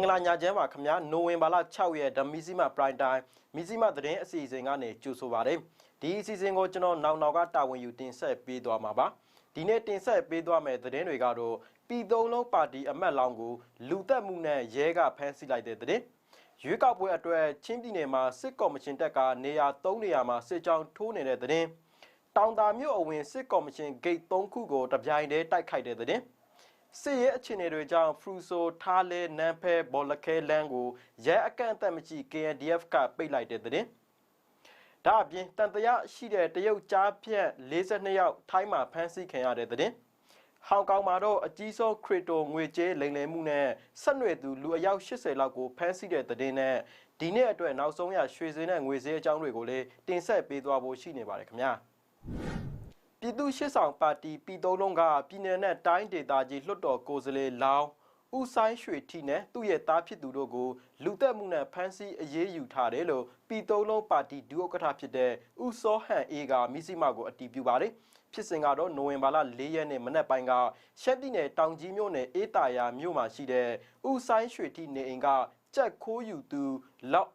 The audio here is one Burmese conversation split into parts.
င်္ဂလာညချမ်းပါခင်ဗျာနိုဝင်ဘာလ6ရက်ဓမီစီမပရိုင်တိုင်းမီစီမသတင်းအစီအစဉ်ကနေကြိုဆိုပါရစေဒီအစီအစဉ်ကိုကျွန်တော်နောက်နောက်ကတာဝန်ယူတင်ဆက်ပေးသွားမှာပါဒီနေ့တင်ဆက်ပေးသွားမယ့်သတင်းတွေကတော့ပြည်သုံးလုံးပါတီအမတ်လောင်းကိုလူသက်မှုနဲ့ရဲကဖမ်းဆီးလိုက်တဲ့သတင်းရွေးကောက်ပွဲအတွက်ချင်းပြည်နယ်မှာစစ်ကော်မရှင်တက်ကနေရာ3နေရာမှာစစ်ကြောင်းထိုးနေတဲ့သတင်းတောင်တာမြို့အဝင်စစ်ကော်မရှင်ဂိတ်3ခုကိုတပြိုင်တည်းတိုက်ခိုက်တဲ့သတင်း စစ်ရေးအခြေအနေတွေကြောင့်ဖရူဆိုထားလဲနန်းဖဲဘော်လခဲလန်းကိုရဲအကန့်အသတ်မရှိ KNDF ကပိတ်လိုက်တဲ့သတင်းဒါအပြင်တန်တရာရှိတဲ့တရုတ်ကြားဖြတ်42ယောက်ထိုင်းမှာဖမ်းဆီးခံရတဲ့သတင်းဟောင်ကောင်မှာတော့အကြီးဆုံးခရစ်တိုငွေကြေးလိမ်လည်မှုနဲ့ဆက်နွယ်သူလူအယောက်80လောက်ကိုဖမ်းဆီးတဲ့သတင်းနဲ့ဒီနေ့အတွက်နောက်ဆုံးရရွှေစင်းနဲ့ငွေစည်းအကြောင်းတွေကိုလည်းတင်ဆက်ပေးသွားဖို့ရှိနေပါတယ်ခင်ဗျာ ပြည်သူ့ရှစ်ဆောင်ပါတီပြည်သုံးလုံးကပြည်내နဲ့တိုင်းဒေသကြီးလွှတ်တော်ကိုယ်စားလှယ်လောင်းဦးဆိုင်ရွှေထီနဲ့သူ့ရဲ့သားဖြစ်သူတို့ကိုလူသက်မှုနဲ့ဖမ်းဆီးအရေးယူထားတယ်လို့ပြည်သုံးလုံးပါတီဒုဥက္ကဋ္ဌဖြစ်တဲ့ဦးစောဟန်အေးကမိစီမကိုအတည်ပြုပါတယ်ဖြစ်စဉ်ကတော့နိုဝင်ဘာလ၄ရက်နေ့မနက်ပိုင်းကရှက်ပြည်နယ်တောင်ကြီးမြို့နယ်အေးတာယာမြို့မှာရှိတဲ့ဦးဆိုင်ရွှေထီနေအိမ်ကကြက်ခိုးယူသူလောက်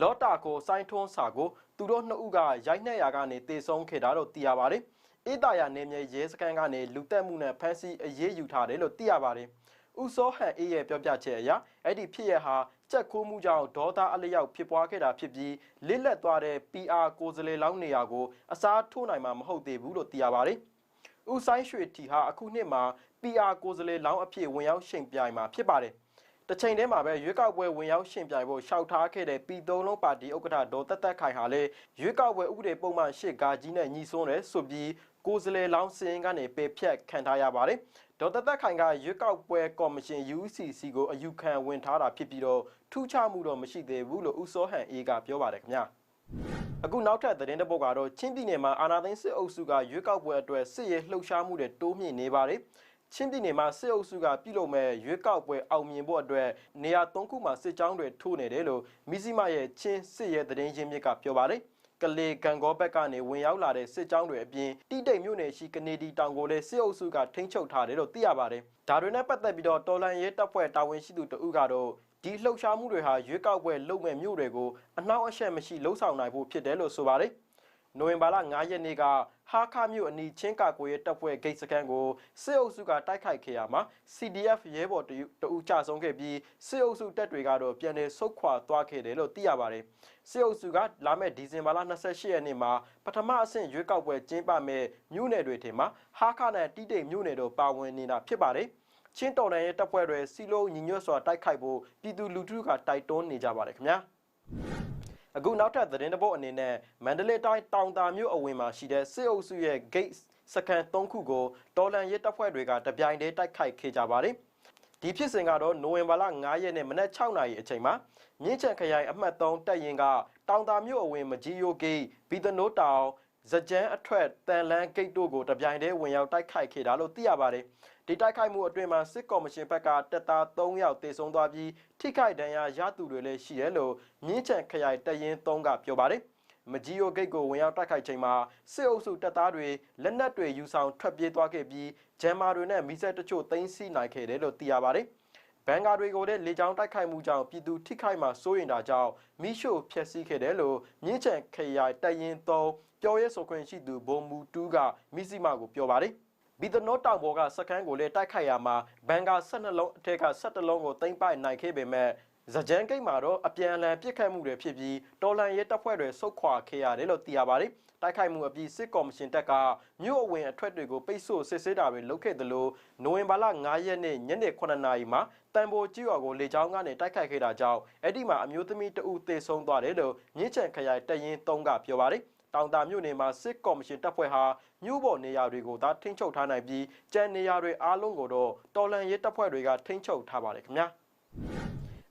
လော်တာကိုစိုင်းထွန်းစာကိုသူတို့နှစ်ဦးကရိုက်နှက်ရာကနေတေဆုံးခဲ့တာလို့သိရပါတယ် အေးတာယာနေမြေရဲစခန်းကနေလူတက်မှုနဲ့ဖမ်းဆီးအရေးယူထားတယ်လို့သိရပါတယ်။ဦးစောဟန်အေးရဲ့ပြောပြချက်အရအဲ့ဒီဖြစ်ရဟာကြက်ခိုးမှုကြောင့်ဒေါသအလျောက်ဖြစ်ပွားခဲ့တာဖြစ်ပြီးလစ်လက်သွားတဲ့ PR ကိုယ်စားလှယ်လောင်းနေရာကိုအစားထိုးနိုင်မှာမဟုတ်သေးဘူးလို့သိရပါတယ်။ဦးဆိုင်ရွှေတီဟာအခုနှစ်မှာ PR ကိုယ်စားလှယ်လောင်းအဖြစ်ဝင်ရောက်ရှင်ပြိုင်မှာဖြစ်ပါတယ်။ တချိန်တည်းမှာပဲရွေးကောက်ပွဲဝင်ရောက်ရှင်ပြိုင်ဖို့ရှောက်ထားခဲ့တဲ့ပြည်သုံးလုံးပါတီဥက္ကဋ္ဌဒေါ်သက်သက်ခိုင်ဟာလည်းရွေးကောက်ပွဲဥပဒေပုံမှန်၈ဂါကြီးနဲ့ညီစွန်းတယ်ဆိုပြီးကိုယ်စားလှယ်လောင်းစရင်ကနေပေဖြတ်ခံထားရပါတယ်ဒေါ်သက်သက်ခိုင်ကရွေးကောက်ပွဲကော်မရှင် UCC ကိုအယူခံဝင်ထားတာဖြစ်ပြီးတော့ထူးခြားမှုတော့မရှိသေးဘူးလို့ဦးစောဟန်အေးကပြောပါတယ်ခင်ဗျာအခုနောက်ထပ်သတင်းတစ်ပုဒ်ကတော့ချင်းပြည်နယ်မှာအာနာသိန်းစစ်အုပ်စုကရွေးကောက်ပွဲအတွက်စစ်ရေးလှုပ်ရှားမှုတွေတိုးမြင့်နေပါတယ် ချင်းပြည်နယ်မှာစစ်အုပ်စုကပြုလုပ်မဲ့ရွေးကောက်ပွဲအောင်မြင်ဖို့အတွက်နေရာ၃ခုမှာစစ်ကြောင်းတွေထိုးနေတယ်လို့မီဇီမာရဲ့ချင်းစစ်ရဲသတင်းရင်းမြစ်ကပြောပါတယ်ကလေကံကောဘက်ကနေဝင်ရောက်လာတဲ့စစ်ကြောင်းတွေအပြင်တိတိတ်မြို့နယ်ရှိကနေဒီတောင်ကိုလည်းစစ်အုပ်စုကထိန်းချုပ်ထားတယ်လို့သိရပါတယ်။ဒါတွေနဲ့ပတ်သက်ပြီးတော့တော်လန်ရဲတပ်ဖွဲ့တာဝန်ရှိသူတဦးကတော့ဒီလှုပ်ရှားမှုတွေဟာရွေးကောက်ပွဲလုပ်မဲ့မြို့တွေကိုအနှောက်အယှက်မရှိလှုံ့ဆော်နိုင်ဖို့ဖြစ်တယ်လို့ဆိုပါတယ်။ နိုဝင်ဘာလ9ရက်နေ့ကဟာခမြို့အနီးချင်းကာကိုရဲ့တပ်ဖွဲ့ဂိတ်စခန်းကိုစစ်အုပ်စုကတိုက်ခိုက်ခဲ့ရမှာ CDF ရဲဘော်တအူကြဆုံးခဲ့ပြီးစစ်အုပ်စုတပ်တွေကတော့ပြန်လည်ဆုတ်ခွာသွားခဲ့တယ်လို့သိရပါတယ်စစ်အုပ်စုကလာမယ့်ဒီဇင်ဘာလ28ရက်နေ့မှာပထမအဆင့်ရွေးကောက်ပွဲကျင်းပမဲ့မြို့နယ်တွေထဲမှာဟာခနဲ့တိတိတ်မြို့နယ်တို့ပါဝင်နေတာဖြစ်ပါတယ်ချင်းတော်နယ်ရဲ့တပ်ဖွဲ့တွေစီလုံးညီညွတ်စွာတိုက်ခိုက်ဖို့ပြည်သူလူထုကတိုက်တွန်းနေကြပါတယ်ခင်ဗျာ အခုနောက်ထပ်သတင်းတစ်ပုဒ်အနေနဲ့မန္တလေးတိုင်းတောင်တာမြို့အဝင်မှာရှိတဲ့စစ်အုပ်စုရဲ့ gate စကန်၃ခုကိုတော်လန်ရဲတပ်ဖွဲ့တွေကတပြိုင်တည်းတိုက်ခိုက်ခဲ့ကြပါတယ်ဒီဖြစ်စဉ်ကတော့နိုဝင်ဘာလ9ရက်နေ့မနက်6နာရီအချိန်မှာမြင်းချံခရိုင်အမှတ်3တပ်ရင်ကတောင်တာမြို့အဝင်မကြီးယိုဂိတ်ဘီသနိုးတောင် ဇကြမ်းအထွက်တန်လန်းဂိတ်တို့ကိုတပြိုင်တည်းဝင်ရောက်တိုက်ခိုက်ခဲ့တာလို့သိရပါတယ်ဒီတိုက်ခိုက်မှုအတွင်းမှာစစ်ကော်မရှင်ဘက်ကတပ်သား3ယောက်တေဆုံးသွားပြီးထိခိုက်ဒဏ်ရာရသူတွေလည်းရှိတယ်လို့မြင်းချံခရိုင်တရင်3ကပြောပါတယ်မကြီးယိုဂိတ်ကိုဝင်ရောက်တိုက်ခိုက်ချိန်မှာစစ်အုပ်စုတပ်သားတွေလက်နက်တွေယူဆောင်ထွက်ပြေးသွားခဲ့ပြီးဂျမ်မာတွေနဲ့မိဆက်တချို့သိမ်းဆည်းနိုင်ခဲ့တယ်လို့သိရပါတယ် ဘန်ကာတွေကိုလည်းလေကြောင်းတိုက်ခိုက်မှုကြောင့်ပြည်သူထိခိုက်မှာစိုးရိမ်တာကြောင့်မိရှို့ဖျက်ဆီးခဲ့တယ်လို့မြင်းချံခရိုင်တရင်3ပြောရဲဆိုခွင့်ရှိသူဘုံမူတူးကမိစီမာကိုပြောပါတယ်ဘီသနိုတောင်ပေါ်ကစခန်းကိုလည်းတိုက်ခိုက်ရမှာဘန်ကာ12လုံးအထက်က17လုံးကိုသိမ်းပိုက်နိုင်ခဲ့ပေမဲ့ဇကြန်ဂိတ်မှာတော့အပြန်အလှန်ပစ်ခတ်မှုတွေဖြစ်ပြီးတော်လန်ရဲတပ်ဖွဲ့တွေဆုတ်ခွာခဲ့ရတယ်လို့သိရပါတယ်။ တိုက်ခိုက်မှုအပြီးစစ်ကော်မရှင်တပ်ကမြို့အဝင်အထွက်တွေကိုပိတ်ဆို့စစ်ဆေးတာတွေလုပ်ခဲ့တယ်လို့နိုဝင်ဘာလ9ရက်နေ့ညနေ9နာရီမှာတန်ဖိုကြီးရွာကိုလေကြောင်းကနေတိုက်ခိုက်ခဲ့တာကြောင့်အဲ့ဒီမှာအမျိုးသမီးတဦးသေဆုံးသွားတယ်လို့မြင်းချံခရိုင်တရင်3ကပြောပါတယ်။တောင်တာမြို့နယ်မှာစစ်ကော်မရှင်တပ်ဖွဲ့ဟာမြို့ပေါ်နေရာတွေကိုသာထိန်းချုပ်ထားနိုင်ပြီးကျန်နေရာတွေအားလုံးကိုတော့တော်လန်ရဲတပ်ဖွဲ့တွေကထိန်းချုပ်ထားပါတယ်ခင်ဗျာ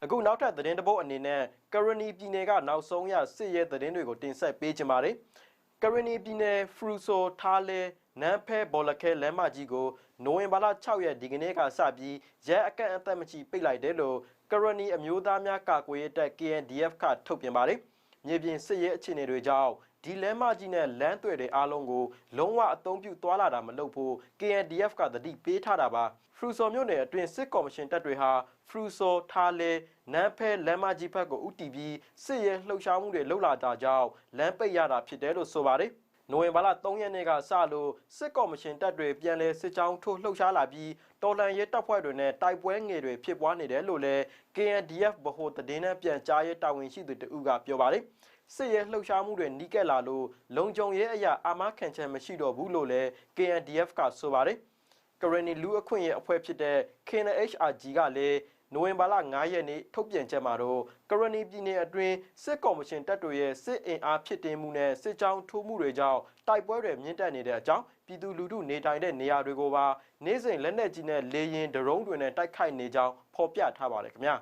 အခုနောက်ထပ်သတင်းတပုတ်အနေနဲ့ကရနီပြည်နယ်ကနောက်ဆုံးရစစ်ရဲသတင်းတွေကိုတင်ဆက်ပေးကြပါမယ် ကရနီပြည်နယ်ဖရူဆိုထားလဲနန်းဖဲဘော်လခဲလမ်းမကြီးကိုနိုဝင်ဘာလ6ရက်ဒီကနေ့ကစပြီးရဲအကန့်အသတ်မရှိပိတ်လိုက်တယ်လို့ကရနီအမျိုးသားများကာကွယ်ရေးတပ် KNDF ကထုတ်ပြန်ပါတယ်မြေပြင်စစ်ရေးအခြေအနေတွေကြောင့်ဒီလမ်းမကြီးနဲ့လမ်းသွယ်တွေအားလုံးကိုလုံးဝအသုံးပြုသွားလာတာမလုပ်ဖို့ KNDF ကတတိပေးထားတာပါ ဖဖရူဆော်မြို့နယ်အတွင်းစစ်ကော်မရှင်တပ်တွေဟာဖရူဆော်ထားလဲနန်းဖဲလမ်းမကြီးဘက်ကိုဥတီပြီးစစ်ရဲလှုပ်ရှားမှုတွေလှုပ်လာတာကြောင့်လမ်းပိတ်ရတာဖြစ်တယ်လို့ဆိုပါတယ်။နိုဝင်ဘာလ3ရက်နေ့ကစလို့စစ်ကော်မရှင်တပ်တွေပြန်လည်စစ်ကြောင်းထိုးလှုပ်ရှားလာပြီးတော်လန်ရဲတပ်ဖွဲ့တွေနဲ့တိုက်ပွဲငယ်တွေဖြစ်ပွားနေတယ်လို့လည်း KNDF ဗဟိုတည်င်းနဲ့ပြန်ကြားရေးတာဝန်ရှိသူတဦးကပြောပါတယ်။စစ်ရဲလှုပ်ရှားမှုတွေနီးကပ်လာလို့လုံခြုံရေးအရာအာမခံချက်မရှိတော့ဘူးလို့လည်း KNDF ကဆိုပါတယ်။ ကရနီလူအခွင့်ရဲ့အဖွဲ့ဖြစ်တဲ့ KNHRG ကလည်းနိုဝင်ဘာလ9ရက်နေ့ထုတ်ပြန်ချက်မှာတော့ကရနီပြည်နယ်အတွင်းစစ်ကော်မရှင်တပ်တွေရဲ့စစ်အင်အားဖြစ်တင်မှုနဲ့စစ်ကြောင်းထိုးမှုတွေကြောင့်တိုက်ပွဲတွေမြင့်တက်နေတဲ့အကြောင်းပြည်သူလူထုနေထိုင်တဲ့နေရာတွေကိုပါနေ့စဉ်လက်နက်ကြီးနဲ့လေရင်ဒရုန်းတွေနဲ့တိုက်ခိုက်နေကြောင်းဖော်ပြထားပါတယ်ခင်ဗျာ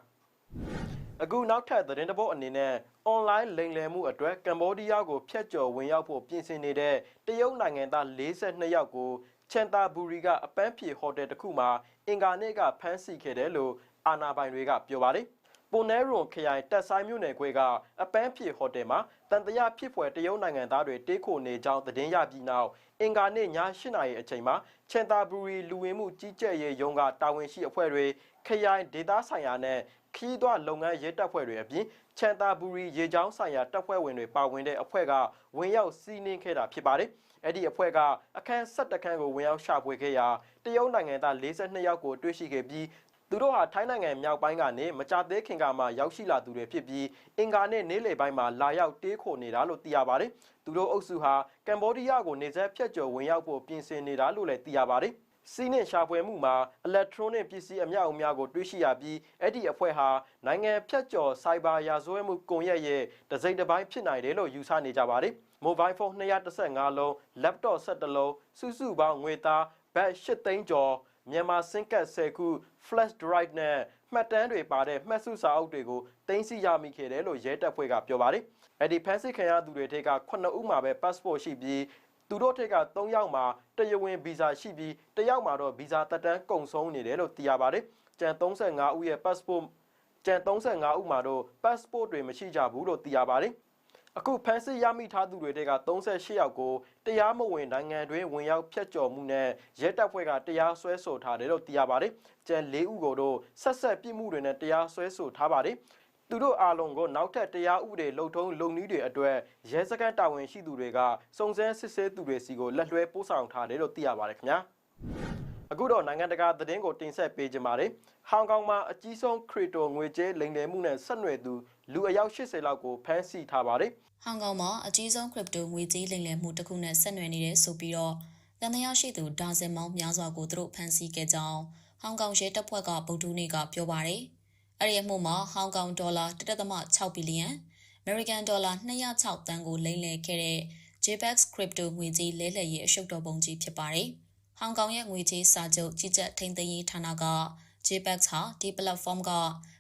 အခုနောက်ထပ်သတင်းတစ်ပုဒ်အနေနဲ့ online လိမ်လည်မှုအတွက်ကမ်ဘောဒီးယားကိုဖျက်ကျော်ဝင်ရောက်ဖို့ပြင်ဆင်နေတဲ့တရုတ်နိုင်ငံသား42ယောက်ကို ချန်တာဘူရီကအပန်းဖြေဟိုတယ်တစ်ခုမှာအင်ကာနေ့ကဖမ်းဆီးခဲ့တယ်လို့အာနာပိုင်တွေကပြောပါတယ်။ပွန်နဲရွန်ခရိုင်တက်ဆိုင်မြို့နယ်ခွဲကအပန်းဖြေဟိုတယ်မှာတန်တရာဖြစ်ဖွယ်တရုတ်နိုင်ငံသားတွေတေးခိုနေကြောင်းသတင်းရပြီးနောက်အင်ကာနေ့ည8နာရီအချိန်မှာချန်တာဘူရီလူဝင်မှုကြီးကြပ်ရေးရုံးကတာဝန်ရှိအဖွဲ့တွေခရိုင်ဒေသဆိုင်ရာနဲ့ခီးသွလုပ်ငန်းရေးတပ်ဖွဲ့တွေအပြင်ချန်တာဘူရီရေချောင်းဆိုင်ရာတပ်ဖွဲ့ဝင်တွေပါဝင်တဲ့အဖွဲ့ကဝင်ရောက်စီးနင်းခဲ့တာဖြစ်ပါတယ်။ အဲ့ဒီအဖွဲ့ကအခန်း7ခန်းကိုဝင်ရောက်ရှာဖွေခဲ့ရာတရုတ်နိုင်ငံသား42ယောက်ကိုတွေ့ရှိခဲ့ပြီးသူတို့ဟာထိုင်းနိုင်ငံမြောက်ပိုင်းကနေမကြသေးခင်ကမှရောက်ရှိလာသူတွေဖြစ်ပြီးအင်ကာနဲ့နေလေပိုင်းမှာလာရောက်တေးခိုနေတာလို့သိရပါတယ်။သူတို့အုပ်စုဟာကမ်ဘောဒီးယားကိုနေဆက်ဖြတ်ကျော်ဝင်ရောက်ဖို့ပြင်ဆင်နေတာလို့လည်းသိရပါတယ်။စီးနှင့်ရှာဖွေမှုမှာ electronic ပစ္စည်းအမြောက်အများကိုတွေ့ရှိရပြီးအဲ့ဒီအဖွဲ့ဟာနိုင်ငံဖြတ်ကျော် cyber ရာဇဝတ်မှုကွန်ရက်ရဲ့တစိမ့်တစ်ပိုင်းဖြစ်နိုင်တယ်လို့ယူဆနေကြပါတယ်။ mobile phone 215လုံး laptop 17လုံးစုစုပေါင်းငွေသားဘတ်8သိန်းကျော်မြန်မာစင်ကတ်10ခု flash drive နဲ့မှတ်တမ်းတွေပါတဲ့မှတ်စုစာအုပ်တွေကိုတင်စီရမိခဲ့တယ်လို့ရဲတပ်ဖွဲ့ကပြောပါတယ်။အဲ့ဒီဖန်စစ်ခံရသူတွေထက်က9ဦးမှာပဲ passport ရှိပြီးသူတို့ထက်က3ယောက်မှာတရားဝင်ဗီဇာရှိပြီးတယောက်မှာတော့ဗီဇာတက်တန်းကုန်ဆုံးနေတယ်လို့သိရပါတယ်။ကျန်35ဦးရဲ့ passport ကျန်35ဦးမှာတော့ passport တွေမရှိကြဘူးလို့သိရပါတယ်။ အခုဖမ်းဆီးရမိထားသူတွေတဲက38ယောက်ကိုတရားမဝင်နိုင်ငံတွင်ဝင်ရောက်ဖျက်ကျော်မှုနဲ့ရဲတပ်ဖွဲ့ကတရားစွဲဆိုထားတယ်လို့သိရပါတယ်။ကျန်၄ဦးကိုတော့ဆက်ဆက်ပြစ်မှုတွေနဲ့တရားစွဲဆိုထားပါတယ်။သူတို့အားလုံးကိုနောက်ထပ်တရားဥပဒေလုံထုံးလုံနည်းတွေအတွက်ရဲစခန်းတာဝန်ရှိသူတွေကစုံစမ်းစစ်ဆေးသူတွေစီကိုလက်လွှဲပို့ဆောင်ထားတယ်လို့သိရပါတယ်ခင်ဗျာ။အခုတော့နိုင်ငံတကာသတင်းကိုတင်ဆက်ပေးကြပါမယ်။ဟောင်ကောင်မှာအကြီးဆုံးခရစ်တိုငွေကြေးလိမ်လည်မှုနဲ့ဆက်နွယ်သူ လူအယောက်80လောက်ကိုဖမ်းဆီးထားပါတယ်။ဟောင်ကောင်မှာအကြီးဆုံးခရစ်ပတိုငွေကြေးလိမ်လည်မှုတစ်ခုနဲ့ဆက်နွယ်နေတယ်ဆိုပြီးတော့တန်တရားရှိသူဒါဇင်မောင်းများစွာကိုသူတို့ဖမ်းဆီးခဲ့ကြောင်းဟောင်ကောင်ရဲတပ်ဖွဲ့ကဗုဒ္ဓနေ့ကပြောပါတယ်။အဲ့ဒီအမှုမှာဟောင်ကောင်ဒေါ်လာ1.6ဘီလီယံအမေရိကန်ဒေါ်လာ206တန်းကိုလိမ်လည်ခဲ့တဲ့ JPEX Crypto ငွေကြေးလဲလှယ်ရေးအရှုပ်တော်ပုံကြီးဖြစ်ပါတယ်။ဟောင်ကောင်ရဲ့ငွေကြေးစာချုပ်ကြီးကြပ်ထိန်းသိမ်းရေးဌာနက JPEX ဟာဒီ platform က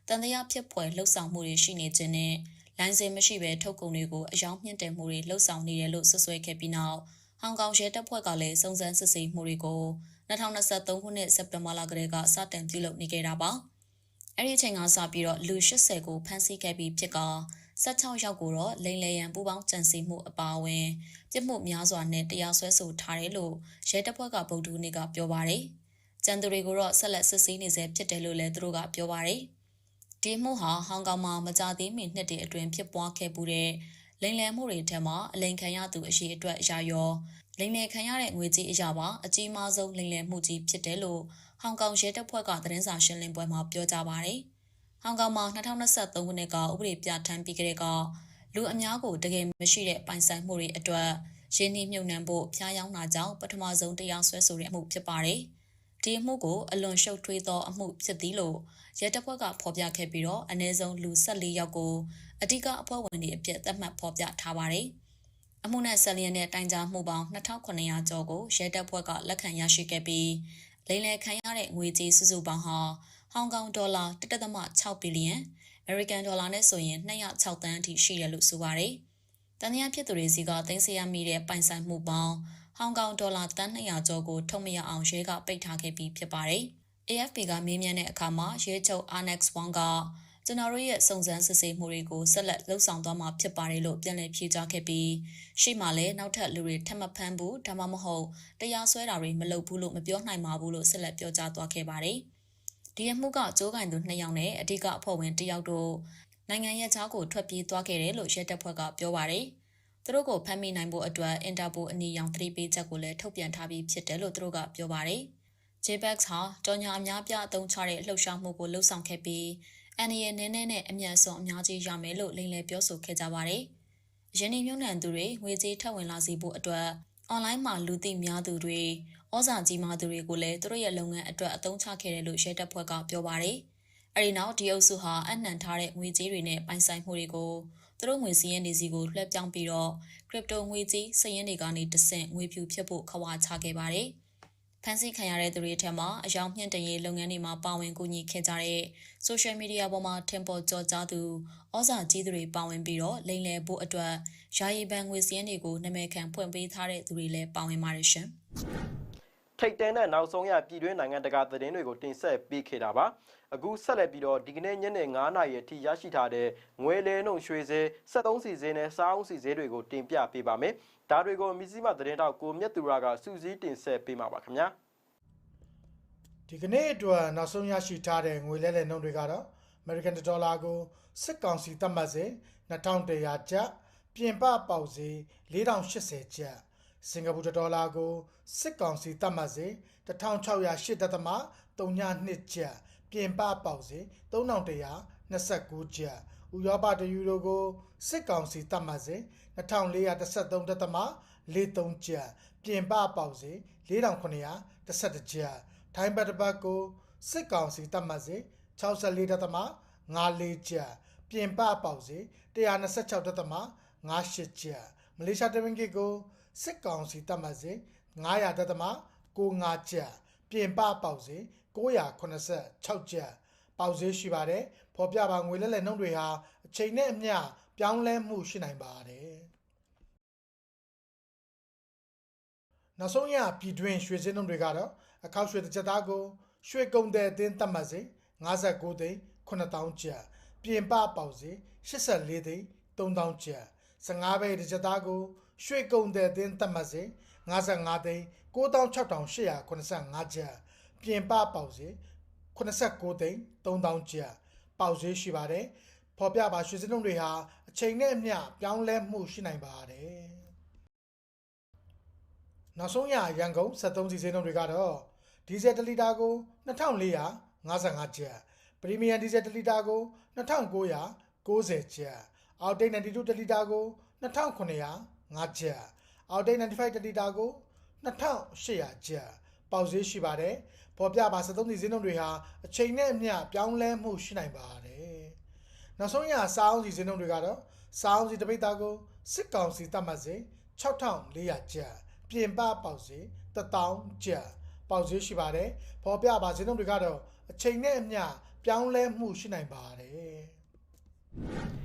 တန်တရားဖြစ်ဖွယ်လှုပ်ဆောင်မှုတွေရှိနေခြင်းနဲ့လိုင်စင်မရှိဘဲထုတ်ကုန်တွေကိုအယောင်မြင့်တင်မှုတွေလှုပ်ဆောင်နေတယ်လို့ဆွဆွဲခဲ့ပြီးနောက်ဟောင်ကောင်ရဲတပ်ဖွဲ့ကလည်းစုံစမ်းစစ်ဆေးမှုတွေကို2023ခုနှစ်စက်တင်ဘာလကတည်းကစတင်ပြုလုပ်နေခဲ့တာပါ။အဲ့ဒီအချိန်ကစပြီးတော့လူ80ကိုဖမ်းဆီးခဲ့ပြီးဖြစ်က16ယောက်ကိုတော့လိန်လေရန်ပူပေါင်းကြံစည်မှုအပါအဝင်ပြစ်မှုများစွာနဲ့တရားစွဲဆိုထားတယ်လို့ရဲတပ်ဖွဲ့ကဗုဒ္ဓနေ့ကပြောပါတယ်။ကျန်သူတွေကိုတော့ဆက်လက်စစ်ဆေးနေဆဲဖြစ်တယ်လို့လည်းသူတို့ကပြောပါတယ်။ ဒီမှုဟာဟောင်ကောင်မှာမကြသေးမီနှစ်တည်းအတွင်းဖြစ်ပွားခဲ့မှုတဲ့လိမ်လည်မှုတွေထက်မှအလိန်ခံရသူအရှိအတွက်အရာရောလိမ်လည်ခံရတဲ့ငွေကြေးအရာပါအကြီးမားဆုံးလိမ်လည်မှုကြီးဖြစ်တယ်လို့ဟောင်ကောင်ရဲတပ်ဖွဲ့ကသတင်းစာရှင်းလင်းပွဲမှာပြောကြားပါတယ်။ဟောင်ကောင်မှာ2023ခုနှစ်ကဥပဒေပြဋ္ဌာန်းပြီးကြတဲ့ကလူအများကိုတကယ်မရှိတဲ့ပိုင်ဆိုင်မှုတွေအတွက်ရင်းနှီးမြှုပ်နှံဖို့ဖျားယောင်းတာကြောင့်ပထမဆုံးတရားစွဲဆိုတဲ့အမှုဖြစ်ပါတယ်။ ဒီအမှုကိုအလွန်ရှုပ်ထွေးသောအမှုဖြစ်သည်လို့ရဲတပ်ဖွဲ့ကဖော်ပြခဲ့ပြီးတော့အနည်းဆုံးလူ14ယောက်ကိုအဓိကအဖွဲ့ဝင်တွေအဖြစ်သတ်မှတ်ဖော်ပြထားပါတယ်။အမှုနဲ့ဆက်လျက်တဲ့တိုင်ကြားမှုပေါင်း2900ကျော်ကိုရဲတပ်ဖွဲ့ကလက်ခံရရှိခဲ့ပြီးလိမ်လည်ခံရတဲ့ငွေကြေးစုစုပေါင်းဟာဟောင်ကောင်ဒေါ်လာ1.6ဘီလီယံအမေရိကန်ဒေါ်လာနဲ့ဆိုရင်206တန်းအထိရှိတယ်လို့ဆိုပါတယ်။တန်တရားဖြစ်သူတွေစီကသိမ်းဆည်းရမိတဲ့ပိုင်ဆိုင်မှုပေါင်း ဟောင်ကောင်ဒေါ်လာတန်း200ကျော်ကိုထုတ်မရအောင်ရဲကပိတ်ထားခဲ့ပြီးဖြစ်ပါတယ်။ AFP ကမေးမြန်းတဲ့အခါမှာရဲချုပ် Annex Wong ကကျွန်တော်တို့ရဲ့စုံစမ်းစစ်ဆေးမှုတွေကိုဆက်လက်လှုပ်ဆောင်သွားမှာဖြစ်ပါတယ်လို့ပြန်လည်ဖြေကြားခဲ့ပြီးရှေ့မှာလည်းနောက်ထပ်လူတွေထပ်မဖမ်းဘူးဒါမှမဟုတ်တရားစွဲတာတွေမလုပ်ဘူးလို့မပြောနိုင်ပါဘူးလို့ဆက်လက်ပြောကြားသွားခဲ့ပါတယ်။ဒီအမှုကကြိုးကင်သူ2ယောက်နဲ့အဓိကအဖွဲ့ဝင်1ယောက်တို့နိုင်ငံရဲ့ခြားကိုထွက်ပြေးသွားခဲ့တယ်လို့ရဲတပ်ဖွဲ့ကပြောပါတယ်။ သူတို့ကိုဖမ်းမိနိုင်ဖို့အတွက်အင်တာပိုအနီရောင်သတိပေးချက်ကိုလည်းထုတ်ပြန်ထားပြီးဖြစ်တယ်လို့သူတို့ကပြောပါတယ်။ JPEX ဟာကြော်ညာအများပြအသုံးချတဲ့လှုပ်ရှားမှုကိုလှုပ်ဆောင်ခဲ့ပြီးအန်ရီရဲ့နည်းနည်းနဲ့အမျက်ဆုံးအများကြီးရမယ်လို့လိန်လည်ပြောဆိုခဲ့ကြပါတယ်။ယင်းဒီမြုံနှံသူတွေငွေကြေးထပ်ဝင်လာစေဖို့အတွက်အွန်လိုင်းမှာလူသိများသူတွေဩဇာကြီးမားသူတွေကိုလည်းသူတို့ရဲ့လုပ်ငန်းအတွက်အသုံးချခဲ့တယ်လို့ရဲတပ်ဖွဲ့ကပြောပါတယ်။အဲဒီနောက်ဒီအုပ်စုဟာအနှံထားတဲ့ငွေကြေးတွေနဲ့ပိုင်ဆိုင်မှုတွေကို သူတို့ငွေစည်းရင်းတွေစီကိုလွှဲပြောင်းပြီးတော့ crypto ငွေကြီးစည်းရင်းတွေကနေတဆင့်ငွေဖြူဖြစ်ဖို့ခွာချခဲ့ပါတယ်။ဖန်ဆီးခံရတဲ့သူတွေထက်မှာအယောင်မြင့်တရေလုပ်ငန်းတွေမှာပါဝင်ကူညီခဲ့ကြတဲ့ social media ပေါ်မှာထင်ပေါ်ကျော်ကြားသူဩဇာကြီးသူတွေပါဝင်ပြီးတော့လိမ်လည်ဖို့အတွက်ယာယီဘဏ်ငွေစည်းရင်းတွေကိုနာမည်ခံဖွင့်ပေးထားတဲ့သူတွေလည်းပါဝင်ပါတယ်ရှင်။ ထိတ်တဲတဲ့နောက်ဆုံးရပြည်တွင်းနိုင်ငံတကာသတင်းတွေကိုတင်ဆက်ပေးခဲ့တာပါအခုဆက်လက်ပြီးတော့ဒီကနေ့ညနေ9:00နာရီအထိရရှိထားတဲ့ငွေလဲနှုန်းရွှေစဲ73စီစဲနဲ့စားအုံးစီစဲတွေကိုတင်ပြပေးပါမယ်ဒါတွေကိုမြစည်းမသတင်းတောက်ကိုမြတ်သူရကစူးစီးတင်ဆက်ပေးမှာပါခင်ဗျာဒီကနေ့အတွက်နောက်ဆုံးရရှိထားတဲ့ငွေလဲလှယ်နှုန်းတွေကတော့ American Dollar ကိုစစ်ကောင်စီသတ်မှတ်စေ2100ကျပ်ပြင်ပပေါက်စေ4080ကျပ် စင်ကာပူဒေါ်လာကိုစစ်ကောင်စီသတ်မှတ်စေ1608.32ကျပ်ပြင်ပပေါက်စေ3129ကျပ်ဥရောပတယူရိုကိုစစ်ကောင်စီသတ်မှတ်စေ2413.43ကျပ်ပြင်ပပေါက်စေ4911ကျပ်ထိုင်းဘတ်တစ်ပတ်ကိုစစ်ကောင်စီတတ်မှတ်စေ64.54ကျပ်ပြင်ပပေါက်စေ126.58ကျပ်မလေးရှားတမင်ကစ်ကို စစ်ကောင်စီတတ်မှတ်စေ900.95ကျပ်ပြင်ပပေါက်စေ986ကျပ်ပေါက်စေရှိပါတယ်ဖော်ပြပါငွေလဲလှယ်နှုန်းတွေဟာအချိန်နဲ့အမျှပြောင်းလဲမှုရှိနိုင်ပါတယ်နောက်ဆုံးရပြည်တွင်းရွှေစင်းနှုန်းတွေကတော့အခောက်ရွှေတစ်ချက်သားကိုရွှေကုန်တဲ့အတင်းသတ်မှတ်စေ59သိန်း9000ကျပ်ပြင်ပပေါက်စေ84သိန်း3000ကျပ်15ဘိတ်တစ်ချက်သားကို ရွှေကုံတဲ့အသင်းသတ်မှတ်စဉ်55သိန်း96885ကျပ်ပြင်ပပေါက်စဉ်89သိန်း3000ကျပ်ပေါက်ဈေးရှိပါတယ်ဖော်ပြပါရွှေစနုံတွေဟာအချိန်နဲ့အမျှပြောင်းလဲမှုရှိနိုင်ပါတယ်နောက်ဆုံးရရန်ကုန်73စီစဉ်နှုန်းတွေကတော့ဒီဇယ်1လီတာကို2455ကျပ်ပရီမီယံဒီဇယ်1လီတာကို2990ကျပ်အောက်တိတ်92လီတာကို2900 5ချက် outdate 95 data ကို2800ချက်ပေါက်ဈေးရှိပါတယ်ပေါ်ပြပါ73ဒီဈေးနှုန်းတွေဟာအချိန်နဲ့အမျှပြောင်းလဲမှုရှိနိုင်ပါတယ်နောက်ဆုံးရစာအုပ်စီဈေးနှုန်းတွေကတော့စာအုပ်စီတပိတ်သားကိုစစ်ကောင်စီတတ်မှတ်စဉ်6400ကျပ်ပြင်ပပေါက်ဈေး1000ကျပ်ပေါက်ဈေးရှိပါတယ်ပေါ်ပြပါဈေးနှုန်းတွေကတော့အချိန်နဲ့အမျှပြောင်းလဲမှုရှိနိုင်ပါတယ်